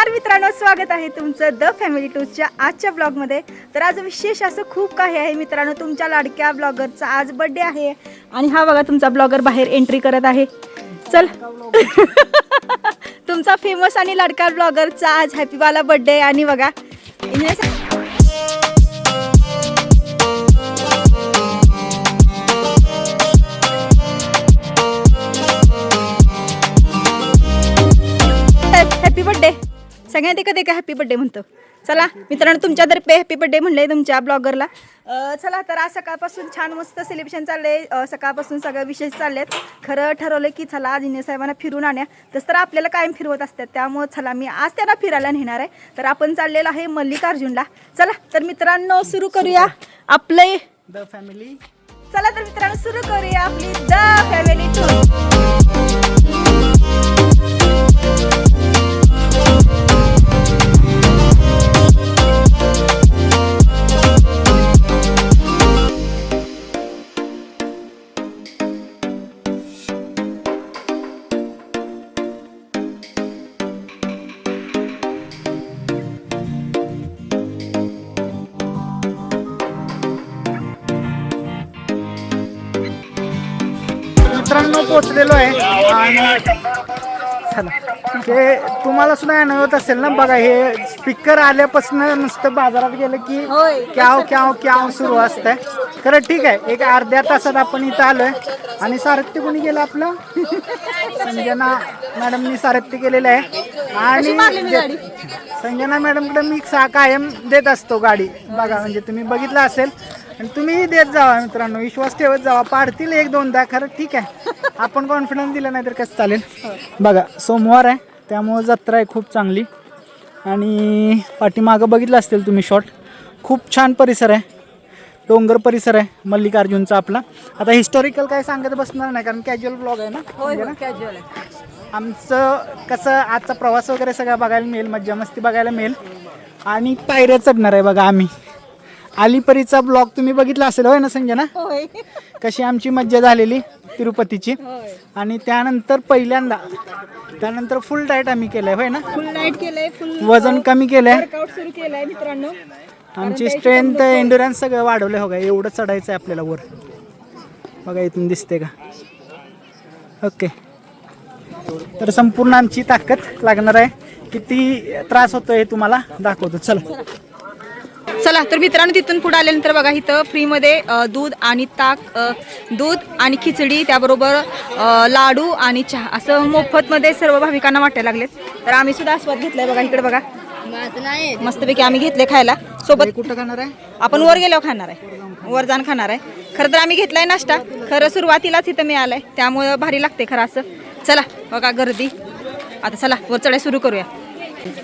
नमस्कार मित्रांनो स्वागत आहे तुमचं द फॅमिली टूच्या आजच्या ब्लॉगमध्ये तर आज विशेष असं खूप काही आहे मित्रांनो तुमच्या लाडक्या ब्लॉगरचा आज बड्डे आहे. आणि हा बघा तुमचा ब्लॉगर बाहेर एंट्री करत आहे. चल. तुमचा फेमस आणि लाडका ब्लॉगरचा आज हॅपीवाला बड्डे आणि बघा हॅपी बड्डे सगळ्यांत एकच एक हॅपी बर्थडे म्हणतो. चला मित्रांनो तुमच्यातर्फे हॅपी बर्थडे म्हणले तुमच्या ब्लॉगरला चला तर आज सकाळपासून छान मस्त सेलिब्रेशन चाललंय. सकाळपासून सगळं विशेष चाललेत. खरं ठरवलं की चला आज इने साहेबांना फिरून आणा तसं तर आपल्याला कायम फिरवत असतात. त्यामुळं चला मी आज त्यांना फिरायला नेणार आहे. तर आपण चाललेलो आहे मल्लिकार्जुनला. चला तर मित्रांनो सुरू करूया आपले द फॅमिली चला तर मित्रांनो सुरू करूया आपली द फॅमिली टूर आणि ते तुम्हाला सुद्धा अनुभवत असेल ना बघा हे स्पीकर आल्यापासून नुसतं बाजारात गेलं की होय. क्याव क्याव क्याव सुरू असतंय. खरं ठीक आहे एक अर्ध्या तासात आपण इथं आलोय. आणि सारथ्य कोणी गेलं आपलं? संजना मॅडमनी सारथ्य केलेलं आहे. आणि संजना मॅडमकडे मी कायम देत असतो गाडी. बघा म्हणजे तुम्ही बघितलं असेल. आणि तुम्हीही देत जावा मित्रांनो विश्वास ठेवत जावा. पाडतील एक दोनदा खरं ठीक आहे. आपण कॉन्फिडन्स दिला नाही तर कसं चालेल? बघा सोमवार आहे त्यामुळं जत्रा आहे खूप चांगली. आणि पाठीमागं बघितलं असतील तुम्ही शॉट खूप छान परिसर आहे. डोंगर परिसर आहे मल्लिकार्जुनचा आपला. आता हिस्टॉरिकल काय सांगत बसणार नाही कारण कॅज्युअल ब्लॉग आहे ना? ना? कॅज्युअल आहे. आमचं कसं आजचा प्रवास वगैरे सगळा बघायला मिळेल मज्जा मस्ती बघायला मिळेल. आणि पायऱ्या चढणार आहे बघा आम्ही. अलीपरीचा ब्लॉग तुम्ही बघितला असेल होय ना संजना? होय. कशी आमची मज्जा झालेली तिरुपतीची. होय. आणि त्यानंतर पहिल्यांदा त्यानंतर फुल डाएट आम्ही केलंय होय ना? फुल नाईट केलंय फुल वजन कमी केलंय. वर्कआउट सुरू केलंय मित्रांनो. आमची स्ट्रेंथ एन्ड्युरन्स सगळं वाढवलं हो का एवढं चढायचं आहे आपल्याला वर. बघा इथून दिसते का? ओके. तर संपूर्ण आमची ताकद लागणार आहे. किती त्रास होतोय हे तुम्हाला दाखवतो. चला. चला तर मित्रांनो तिथून पुढे आल्यानंतर बघा इथं फ्रीमध्ये दूध आणि ताक दूध आणि खिचडी त्याबरोबर लाडू आणि चहा असं मोफतमध्ये सर्व भाविकांना वाटायला लागलेत तर आम्ही सुद्धा आस्वाद घेतलाय बघा इकडे बघा. मस्तपैकी आम्ही घेतले खायला. सोबत कुठं खाणार आहे? आपण वर गेल्यावर खाणार आहे. वर जाऊन खाणार आहे. खरं तर आम्ही घेतलाय नाश्ता. खरं सुरुवातीलाच इथं मिळालंय. त्यामुळं भारी लागते खरं असं. चला बघा गर्दी. आता चला वर चढाई सुरू करूया.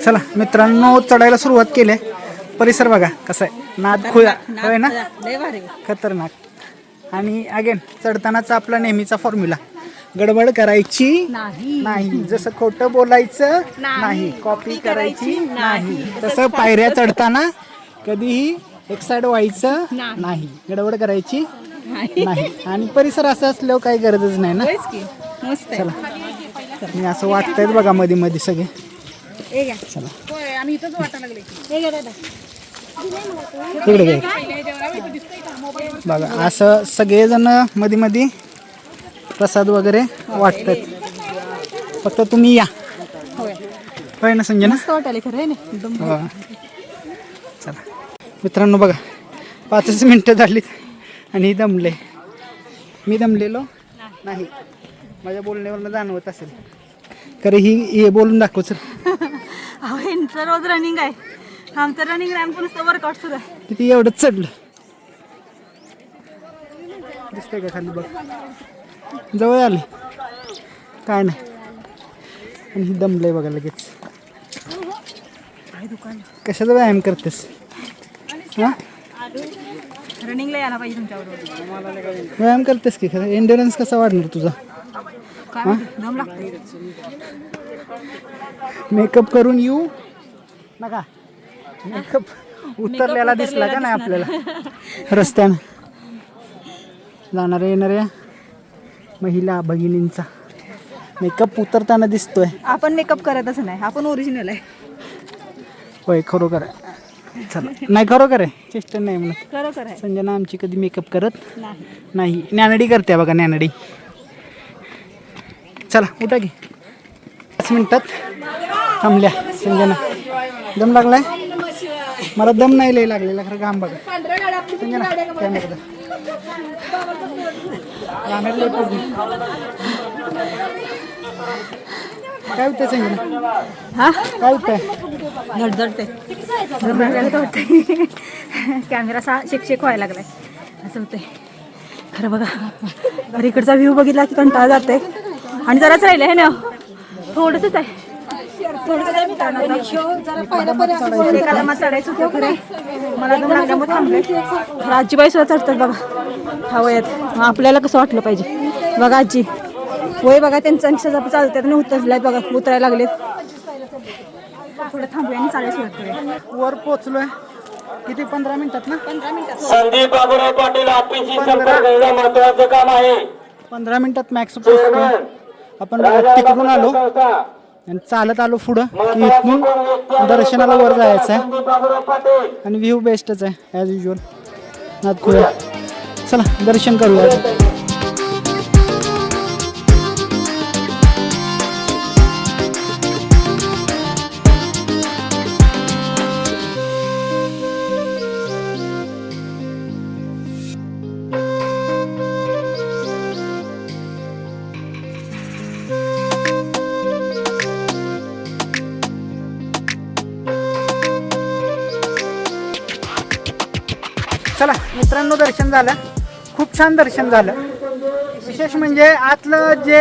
चला मित्रांनो चढायला सुरुवात केली आहे. परिसर बघा कसा आहे. नाद खुळा. होय ना? खतरनाक. आणि अगेन चढतानाचा आपला नेहमीचा फॉर्म्युला गडबड करायची नाही. जसं खोटं बोलायचं नाही. कॉपी करायची नाही. तसं पायऱ्या चढताना कधीही एक्साइड व्हायचं नाही. गडबड करायची नाही. आणि परिसर असं असल्यावर काही गरजच नाही ना? चला. मी असं वाटतंय बघा मध्ये मध्ये सगळे. चला. आम्ही इथंच वाटायला लागले. तिकडे घे. बघा असं सगळेजणमध्ये मध्ये प्रसाद वगैरे वाटतात. फक्त तुम्ही या. होय. ना संजना? वाटायला खरं. चला. मित्रांनो बघा पाचच मिनटं झालीत आणि दमले. मी दमलेलो नाही. माझ्या बोलण्यावरनं जाणवत असेल. खरं ही हे बोलून दाखव रोज रनिंग आहे. आमचं रनिंग आमचं नुसतं वर्कआउट सुरू आहे. किती एवढंच चढलं? दिसतंय का खाली बघ. जवळ आले. काय नाही. आणि ही दमलंय बघा लगेच. कशाचा व्यायाम करतेस? हा? रनिंगला यायला पाहिजे तुमच्याबरोबर. व्यायाम करतेस की? खरं एंड्युरन्स कसा वाढणार तुझा? काय माहिती, दम लागते मेकअप करून येऊ? नका. मेकअप उतरलेला दिसला का नाही आपल्याला? रस्त्यानं. जाणाऱ्या येणाऱ्या महिला भगिनींचा. मेकअप उतरताना दिसतोय. आपण मेकअप करतच नाही. आपण ओरिजिनल आहे. होय खरोखर आहे. चला. नाही खरोखर आहे. चेष्टा नाही म्हणत. खरोखर आहे. संजना आमची कधी मेकअप करत नाही. नाही. ज्ञानडी करते बघा ज्ञानडी. चला उठा की. पाच मिनिटात थांबल्या संजना. दम लागलाय? मला दम नाही लय लागलेला खरं घाम बघा. काय होतंय संजना हा? काय होतंय? धडधडते कॅमेरा असा शेक व्हायला लागलाय. असं होतंय. खरं बघा. अरे इकडचा व्ह्यू बघितला की कंटाळा जाते आणि जराच राहिलं आहे ना? थोडंसंच आहे. आजीबाई सुद्धा चढतात बघा. हा वयात मग आपल्याला कसं वाटलं पाहिजे. बघा आजी. वय बघा त्यांचं आणि शेजारी चालतात आणि उतरलाय बघा उतरायला लागलेत. थोडं थांबूया आणि वर पोचलोय किती? पंधरा मिनिटात ना? पंधरा मिनिटात. संदीप बाबूराव पाटील आपल्याशी संपर्क महत्वाचं काम आहे. पंधरा मिनिटात मॅक्स पोचतोय आपण तिकडून आलो. आणि चालत आलो पुढं. की इथून दर्शनाला वर जायचं आहे. आणि व्ह्यू बेस्टच आहे ॲज युजल नाथखुळ्या चला दर्शन करूया. मित्रांनो दर्शन झालं. खूप छान दर्शन झालं. विशेष म्हणजे आतलं जे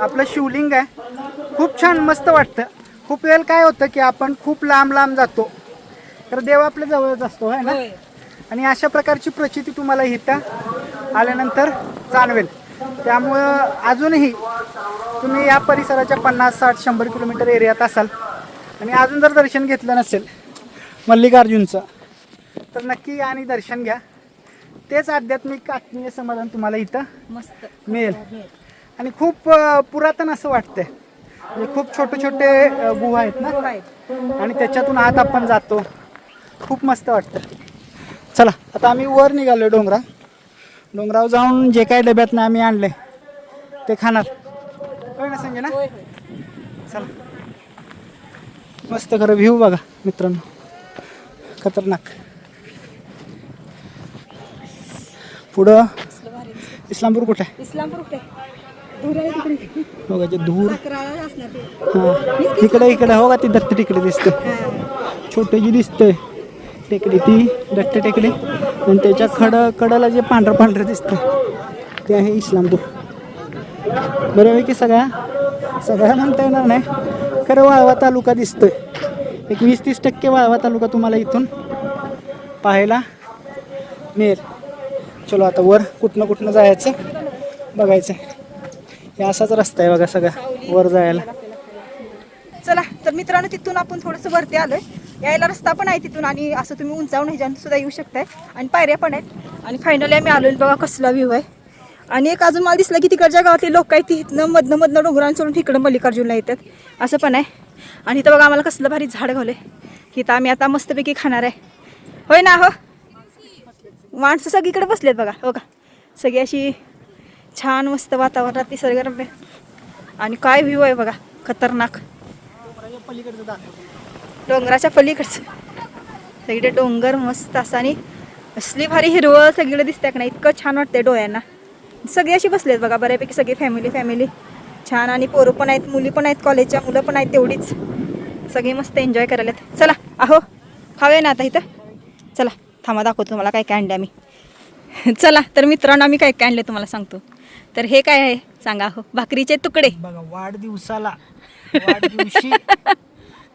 आपलं शिवलिंग आहे खूप छान मस्त वाटतं. खूप वेळ काय होतं की आपण खूप लांब लांब जातो. तर देव आपल्या जवळच असतो है ना? आणि अशा प्रकारची प्रचिती तुम्हाला इथं आल्यानंतर जाणवेल. त्यामुळं अजूनही तुम्ही या परिसराच्या पन्नास साठ शंभर किलोमीटर एरियात असाल आणि अजून जर दर्शन घेतलं नसेल मल्लिकार्जुनचं तर नक्की आणि दर्शन घ्या. तेच आध्यात्मिक आत्मीय समाधान तुम्हाला इथं मस्त. मिळेल. आणि खूप पुरातन असं वाटतंय. म्हणजे खूप छोटे छोटे गुहा आहेत ना? आणि त्याच्यातून आत आपण जातो. खूप मस्त वाटतं. चला आता आम्ही वर निघालो डोंगरा डोंगरावर जाऊन जे काही डब्यातनं आम्ही आणले ते खाणार. होय ना संजना? चला. मस्त खरं व्ह्यू बघा मित्रांनो. खतरनाक. पुढं इस्लामपूर कुठे? इस्लामपूर कुठे? जे धूर ते. हा. इकडे इकडे हो का ती दत्त टेकडी दिसते. छोटी जी दिसते. टेकडी ती दत्त टेकडी. आणि त्याच्या खड कडला जे पांढरं पांढरं दिसतं ते आहे इस्लामपूर. बऱ्यापैकी सगळ्या सगळ्या म्हणता येणार नाही. खरं वाळवा तालुका दिसतोय. एक वीस तीस टक्के वाळवा तालुका तुम्हाला इथून पाहायला मिळेल. चलो आता वर कुठनं कुठनं जायचं? बघायचं. हे असाच रस्ता आहे बघा सगळा वर जायला. चला तर मित्रांनो तिथून आपण थोडंसं वरती आलोय. यायला रस्ता पण आहे तिथून आणि असं तुम्ही उंचावून ह्याच्यानं सुद्धा येऊ शकताय. आणि पायऱ्या पण आहेत. आणि फायनली आम्ही आलोय बघा कसला व्ह्यू आहे. आणि एक अजून मला दिसलं की तिकडच्या गावातले लोक आहेत तिथनं मधनं मधनं डोंगरान सोडून तिकडं मल्लिकार्जुनला येतात. असं पण आहे. आणि इथं बघा आम्हाला कसलं भारी झाड घावलंय की इथं आम्ही आता मस्तपैकी खाणार आहे. होय ना हो? माणसं सगळीकडे बसलेत बघा हो का? सगळी अशी छान मस्त वातावरणात निसर्गरम्य. आणि काय व्ह्यू आहे बघा खतरनाक. पलीकडचं डोंगराच्या पलीकडचं. सगळीकडे डोंगर मस्त असं आणि असली भारी हिरवळ सगळीकडे दिसते का नाही इतकं छान वाटतंय डोळ्यांना. सगळे अशी बसलेत बघा बऱ्यापैकी सगळी फॅमिली फॅमिली छान आणि पोरं पण आहेत मुली पण आहेत कॉलेजच्या मुलं पण आहेत तेवढीच. सगळी मस्त एन्जॉय करायला चला अहो हवे ना आता इथं. चला. थांबा दाखवतो तुम्हाला काय काय आणले आम्ही. चला तर मित्रांनो आम्ही काय काय आणले तुम्हाला सांगतो. तर हे काय आहे? सांगा हो. भाकरीचे तुकडे. बघा वाढदिवसाला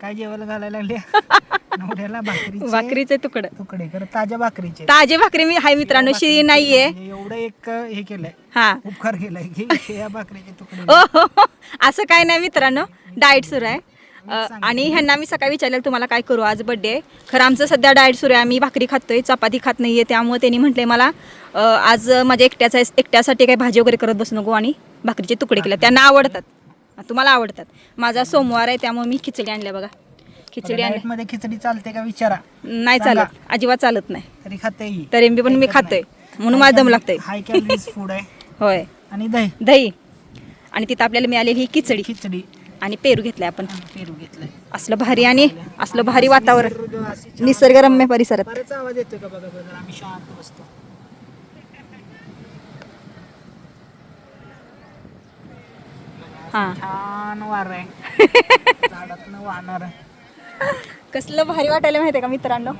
काय जेवायला घालायला लागले? भाकरीचे भाकरीचे तुकडे. तुकडे ताज्या भाकरीचे. ताजे भाकरी मी हाय मित्रांनो शिरी नाहीये. म्हणजे एवढं एक हे केलंय. हा. उपकार केलाय की या भाकरीचे तुकडे. हो, हो. असं काय नाही मित्रांनो. डाएट सुरू आहे. आणि ह्यांना मी सकाळी विचारलेलं तुम्हाला काय करू? आज बड्डे आहे. खरं आमचं सध्या डाएट सुरू आहे. आम्ही भाकरी खातोय चपाती खात नाहीये. त्यामुळे त्यांनी म्हटले मला आज माझ्या एकट्याचा एकट्यासाठी काही भाजी वगैरे करत बसू नको आणि भाकरीचे तुकडे केले. त्यांना आवडतात. तुम्हाला आवडतात. माझा सोमवार आहे त्यामुळे मी खिचडी आणल्या बघा. खिचडी आणि मध्ये खिचडी चालते का विचारा. नाही. चालत. अजिबात चालत नाही. तरी खाते तरी मी पण मी खातोय. म्हणून मला दम लागतंय. हाय फूड आहे. होय. आणि दही? दही. आणि तिथं आपल्याला मिळालेली ही खिचडी. खिचडी. आणि पेरू घेतलाय आपण. पेरू घेतलाय. असलं भारी आणि असलं भारी वातावरण. निसर्गरम्य परिसरात. बराच आवाज येतोय का बघा बघा आम्ही शांत बसतो. हा. छान वार आहे. झाडातनं वाहणार कसलं भारी वाटायला माहितीये का मित्रांनो?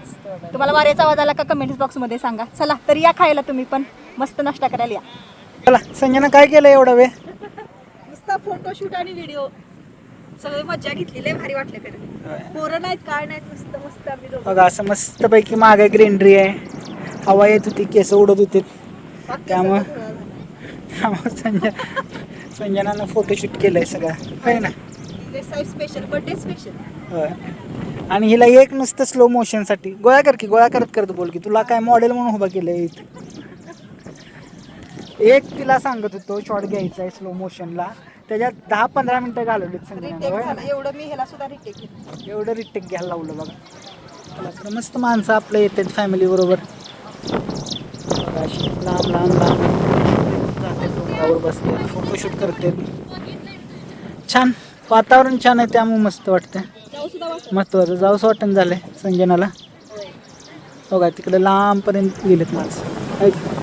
तुम्हाला वाऱ्याचा आवाज आला का कमेंट बॉक्समध्ये सांगा. चला तर या खायला तुम्ही पण. मस्त नाश्ता करायला या. चला संजना काय केलं एवढा वेळ? नुसता फोटोशूट आणि व्हिडिओ सगळी मज्जा घेतली लय भारी वाटलं खरं. पोरं नाहीत काय नाहीत मस्त मस्त आम्ही दोघं. बघा असं मस्त पैकी मागे ग्रीनरी आहे. हवा येत होती केस उडत होते. बाकी त्यामुळं सगळं. त्यामुळे संजना संजनानं फोटोशूट केलंय सगळं. होय ना? स्पेशल बर्थडे स्पेशल होय. आणि हिला एक नुसतं स्लो मोशनसाठी. गोळा कर की गोळा करत करत बोल की तुला काय मॉडेल म्हणून उभा केलंय इथं. एक तिला सांगत होतो शॉर्ट घ्यायचा आहे स्लो मोशनला त्याच्यात दहा पंधरा मिनिटं घालवलीत? झालं. एवढं मी ह्याला सुद्धा रिटेक एवढं रिटेक घ्यायला लावलं बघा. मस्त माणसं आपलं येतात फॅमिली बरोबर. अशी लांब लांब लांब जातात डोंगरावर बसते फोटोशूट करते छान वातावरण छान आहे त्यामुळे मस्त वाटतं महत्वाचं जाऊस वाटण झालंय संजनाला. बघा तिकडे लांबपर्यंत गेलेत माणसं. आहेत का?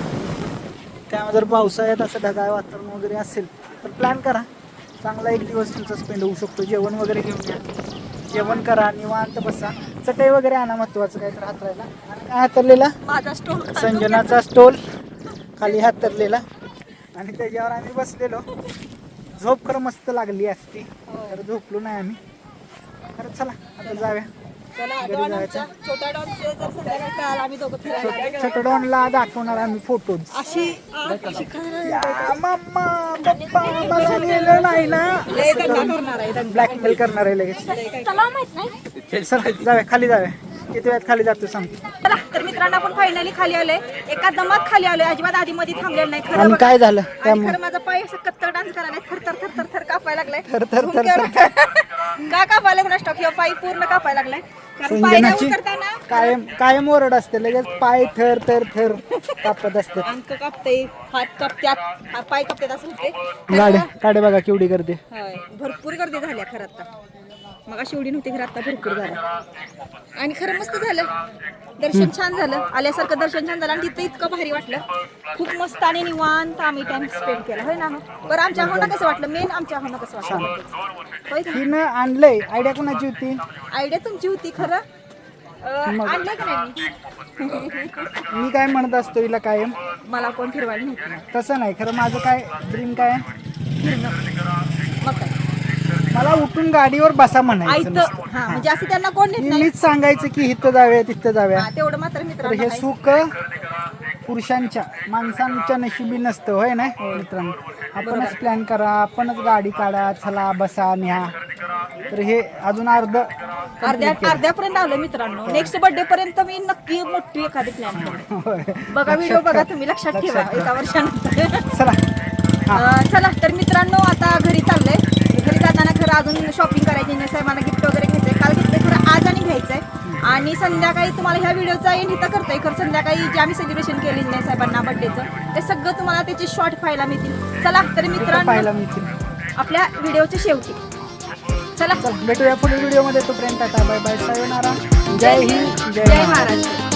त्यामुळे जर पावसाळ्यात असं ढगाळ वातावरण वगैरे असेल तर प्लॅन करा. चांगला एक दिवस तुमचा स्पेंड होऊ शकतो. जेवण वगैरे घेऊन या. जेवण करा निवांत बसा. चटई वगैरे आणा महत्वाचं काय तर हातरायला आणि काय हातरलेला माझा स्टोर संजनाचा स्टोल खाली हातरलेला आणि त्याच्यावर आम्ही बसलेलो. झोप खरं मस्त लागली असती. तर झोपलो नाही आम्ही. खरं चला आता जाऊया. चला डॉन. आमचा छोटा डॉनचे जर संध्याकाळी कळाला आम्ही दोघं फिरायला छटडॉनला दाखवणार आम्ही फोटोज अशी नाही ना. लय दंगा करणार आहे दंगा. ब्लॅकमेल करणार आहे लगेच. माहीत नाही. चल जाऊया खाली जाऊया. किती वेळात खाली जातो सांगतो चला तर मित्रांनो आपण फायनली खाली आलोय. एका दमात खाली आलोय. अजिबात आधी मध्ये थांबलेलं नाही. खरं आणि बघा. काय झालं? आणि त्यामुळे खरं माझा पाय असं कत्तर डान्स करायला थर थर थर थर थर कापायला लागलाय. थर थर थर थर. झुमक्यावर- का कापायला लागला स्टॉक किंवा पाय पूर्ण कापायला लागलाय. उतरताना कायम कायम ओरड असते लगेच पाय थर थर थर कापत असतात अंक कापते हात कापत्यात हा- पाय कापतात असं होते. गाड्या गाड्या बघा केवढी गर्दी. भरपूर गर्दी झाली खरं आता मग अशी एवढी नव्हती खरं आता भरपूर झालं आणि खरं मस्त झालं. दर्शन छान झालं. आल्यासारखं दर्शन छान झालं. आणि तिथं इतकं भारी वाटलं. खूप मस्त आणि निवांत आम्ही टाइम स्पेंड केला. होय ना बरं आमच्या होणं कसं वाटलं? मेन आमच्या होणं कसं वाटलं? होय हिनं आणलंय. आयडिया कोणाची होती? आयडिया तुमची होती खरं? अं, आणलंय का नाही? मी? काय म्हणत असतो हिला कायम? मला कोण फिरवायला नव्हतं. ना. तसं नाही. खरं माझं काय? ड्रीम काय? आहे? फिरणं. मला उठून गाडीवर बसा म्हणायचं आयतं नुसतं. हा म्हणजे असं त्यांना कोण नेत नाही. मीच सांगायचं की इथं जाऊया तिथं जाऊया. हा, तेवढं मात्र तर मित्रांनो हे आहे. सुख पुरुषांच्या माणसांच्या नशिबी नसतं होय ना मित्रांनो? आपणच प्लॅन करा आपणच गाडी काढा चला बसा न्या. तर हे अजून अर्ध अर्ध्या अर्ध्यापर्यंत आलो मित्रांनो. नेक्स्ट बर्थडे पर्यंत मी नक्की मोठी एखादी प्लॅन करेन होय. बघा व्हिडिओ बघा तुम्ही लक्षात ठेवा एका वर्षानंतर. चला. अं, चला तर मित्रांनो आता घरी चाललंय. अजून शॉपिंग करायची नाही साहेबांना गिफ्ट वगैरे घ्यायचंय. काल घेतलंय खरं आज आणि घ्यायचंय. आणि संध्याकाळी तुम्हाला ह्या व्हिडिओचा एंड इथं करतोय. खरं संध्याकाळी जे आम्ही सेलिब्रेशन केले नाही साहेबांना बर्थडेचं ते सगळं तुम्हाला त्याचे शॉर्ट पाहायला मिळतील. चला तर मित्रांनो पाहायला मिळतील. आपल्या व्हिडिओच्या शेवटी. चला. भेटूया पुढील व्हिडिओमध्ये तोपर्यंत टाटा बाय बाय सायोनारा जय हिंद जय महाराष्ट्र